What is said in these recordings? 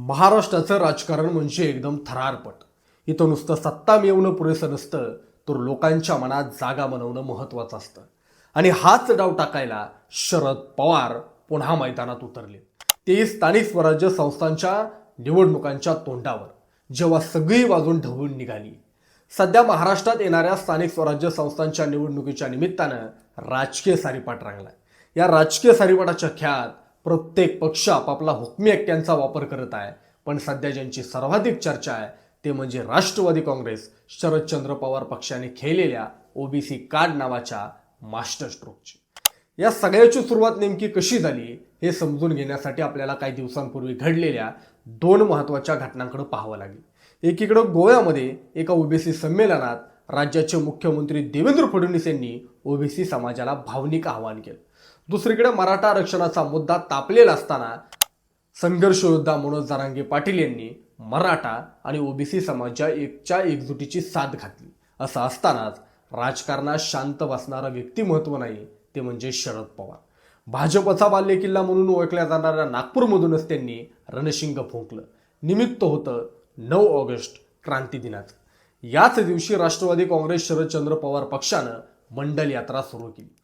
महाराष्ट्राचं राजकारण म्हणजे एकदम थरारपट. इथं नुसतं सत्ता मिळवणं पुरेसं नसतं तर लोकांच्या मनात जागा बनवणं महत्त्वाचं असतं. आणि हाच डाव टाकायला शरद पवार पुन्हा मैदानात उतरले. ते स्थानिक स्वराज्य संस्थांच्या निवडणुकांच्या तोंडावर जेव्हा सगळी वाजून ढवळून निघाली. सध्या महाराष्ट्रात येणाऱ्या स्थानिक स्वराज्य संस्थांच्या निवडणुकीच्या निमित्तानं राजकीय सारीपाट रांगला या राजकीय सारीपाटाच्या खेळात प्रत्येक पक्ष आपापला हुकमी एक्क्यांचा वापर करत आहे. पण सध्या ज्यांची सर्वाधिक चर्चा आहे ते म्हणजे राष्ट्रवादी काँग्रेस शरदचंद्र पवार पक्षाने खेळलेल्या ओबीसी कार्ड नावाच्या मास्टर स्ट्रोकची. या सगळ्याची सुरुवात नेमकी कशी झाली हे समजून घेण्यासाठी आपल्याला काही दिवसांपूर्वी घडलेल्या दोन महत्त्वाच्या घटनांकडे पाहावं लागेल. एकीकडं गोव्यामध्ये एका ओबीसी संमेलनात राज्याचे मुख्यमंत्री देवेंद्र फडणवीस यांनी ओबीसी समाजाला भावनिक आवाहन केलं. दुसरीकडे मराठा आरक्षणाचा मुद्दा तापलेला असताना संघर्ष योद्धा मनोज जारांगे पाटील यांनी मराठा आणि ओबीसी समाजा एकच्या एकजुटीची साथ घातली. असं असतानाच राजकारणात शांत बसणारं व्यक्तिमत्व नाही ते म्हणजे शरद पवार. भाजपचा बाल्यकिल्ला म्हणून ओळखल्या जाणाऱ्या नागपूरमधूनच त्यांनी रणशिंग फुंकलं. निमित्त होतं नऊ ऑगस्ट क्रांती दिनाचं. याच दिवशी राष्ट्रवादी काँग्रेस शरदचंद्र पवार पक्षानं मंडल यात्रा सुरू केली.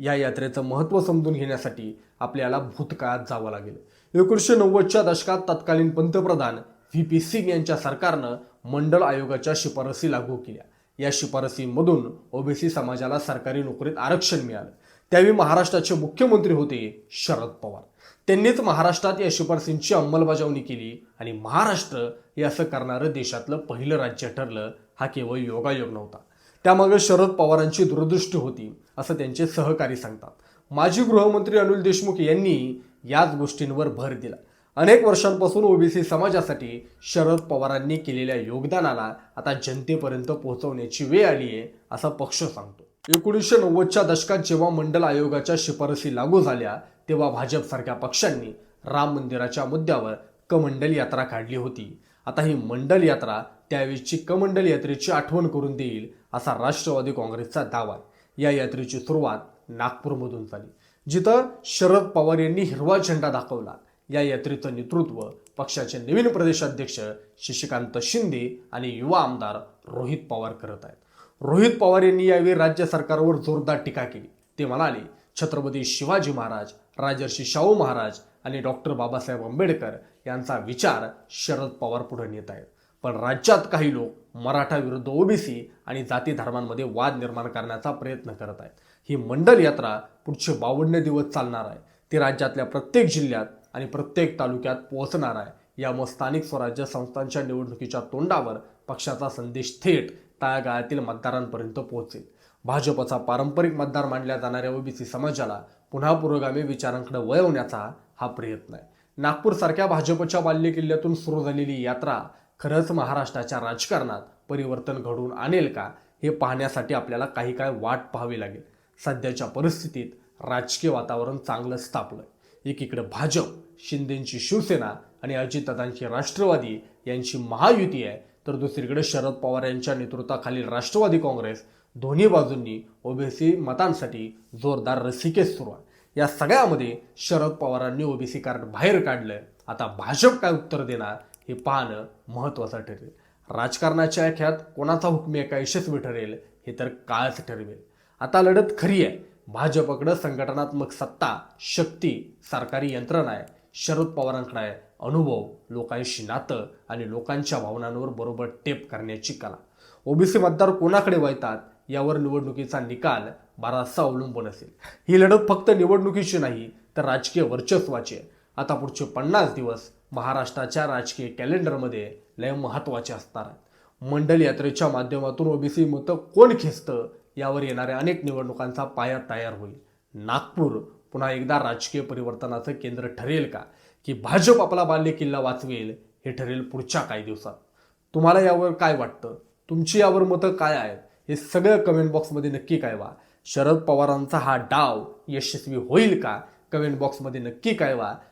या यात्रेचं महत्त्व समजून घेण्यासाठी आपल्याला भूतकाळात जावं लागेल. एकोणीसशे नव्वदच्या दशकात तत्कालीन पंतप्रधान व्ही पी सिंग यांच्या सरकारनं मंडळ आयोगाच्या शिफारसी लागू केल्या. या शिफारसींमधून ओबीसी समाजाला सरकारी नोकरीत आरक्षण मिळालं. त्यावेळी महाराष्ट्राचे मुख्यमंत्री होते शरद पवार. त्यांनीच महाराष्ट्रात या शिफारसींची अंमलबजावणी केली आणि महाराष्ट्र हे असं करणारं देशातलं पहिलं राज्य ठरलं हा केवळ योगायोग नव्हता. त्यामागे शरद पवारांची दूरदृष्टी होती असं त्यांचे सहकारी सांगतात. माजी गृहमंत्री अनिल देशमुख यांनी याच गोष्टींवर भर दिला. अनेक वर्षांपासून ओबीसी समाजासाठी शरद पवारांनी केलेल्या योगदानाला आता जनतेपर्यंत पोहोचवण्याची वेळ आली आहे असा पक्ष सांगतो. एकोणीसशे नव्वदच्या दशकात जेव्हा मंडल आयोगाच्या शिफारसी लागू झाल्या तेव्हा भाजपसारख्या पक्षांनी राम मंदिराच्या मुद्द्यावर कमंडल यात्रा काढली होती. आता ही मंडल यात्रा त्यावेळीची कमंडल यात्रेची आठवण करून देईल असा राष्ट्रवादी काँग्रेसचा दावा. या यात्रेची सुरुवात नागपूरमधून झाली जिथं शरद पवार यांनी हिरवा झेंडा दाखवला. या यात्रेचं नेतृत्व पक्षाचे नवीन प्रदेशाध्यक्ष शशिकांत शिंदे आणि युवा आमदार रोहित पवार करत आहेत. रोहित पवार यांनी यावेळी राज्य सरकारवर जोरदार टीका केली. ते म्हणाले छत्रपती शिवाजी महाराज राजर्षी शाहू महाराज आणि डॉक्टर बाबासाहेब आंबेडकर यांचा विचार शरद पवार पुढे नेत आहेत. पण राज्यात काही लोक मराठा विरुद्ध ओबीसी आणि जाती धर्मांमध्ये वाद निर्माण करण्याचा प्रयत्न करत आहेत. ही मंडल यात्रा पुढचे बावन्न दिवस चालणार आहे. ती राज्यातल्या प्रत्येक जिल्ह्यात आणि प्रत्येक तालुक्यात पोहोचणार आहे. यामुळे स्थानिक स्वराज्य संस्थांच्या निवडणुकीच्या तोंडावर पक्षाचा संदेश थेट तळागाळातील मतदारांपर्यंत पोहोचेल. भाजपचा पारंपरिक मतदार मानल्या जाणाऱ्या ओबीसी समाजाला पुन्हा पुरोगामी विचारांकडे वळवण्याचा हा प्रयत्न आहे. नागपूरसारख्या भाजपच्या बाल्यकिल्ल्यातून सुरू झालेली यात्रा खरंच महाराष्ट्राच्या राजकारणात परिवर्तन घडवून आणेल का हे पाहण्यासाठी आपल्याला काही काय वाट पाहावी लागेल. सध्याच्या परिस्थितीत राजकीय वातावरण चांगलंच आहे एकीकडे भाजप शिंदेंची शिवसेना आणि अजितदादांची राष्ट्रवादी यांची महायुती आहे तर दुसरीकडे शरद पवार यांच्या नेतृत्वाखालील राष्ट्रवादी काँग्रेस दोन्ही बाजूंनी ओबीसी मतांसाठी जोरदार रसिकेस सुरू आहे. या सगळ्यामध्ये शरद पवारांनी ओबीसी कार्ड बाहेर काढलंय. आता भाजप काय उत्तर देणार? हे पाहणं महत्त्वाचं ठरेल. राजकारणाच्या या खेळात कोणाचा हुकमी एका यशस्वी ठरेल हे तर काळच ठरवेल. आता लढत खरी आहे. भाजपकडं संघटनात्मक सत्ता शक्ती सरकारी यंत्रणा आहे. शरद पवारांकडे आहे अनुभव लोकांशी नातं आणि लोकांच्या भावनांवर बरोबर टेप करण्याची कला. ओबीसी मतदार कोणाकडे वळतात? यावर निवडणुकीचा निकाल बराचसा अवलंबून असेल. ही लढत फक्त निवडणुकीची नाही तर राजकीय वर्चस्वाची आहे. आता पुढचे पन्नास दिवस महाराष्ट्राच्या राजकीय कॅलेंडरमध्ये लय महत्त्वाचे असणार आहेत. मंडल यात्रेच्या माध्यमातून ओबीसी मतं कोण खेचतं? यावर येणाऱ्या अनेक निवडणुकांचा पाया तयार होईल. नागपूर पुन्हा एकदा राजकीय परिवर्तनाचं केंद्र ठरेल का? की भाजप आपला बाल्य किल्ला वाचवेल हे ठरेल पुढच्या काही दिवसात. तुम्हाला यावर काय वाटतं? तुमची यावर मतं काय आहेत? हे सगळं कमेंट बॉक्समध्ये नक्की कळवा. शरद पवारांचा हा डाव यशस्वी होईल का? कमेंट बॉक्समध्ये नक्की कळवा.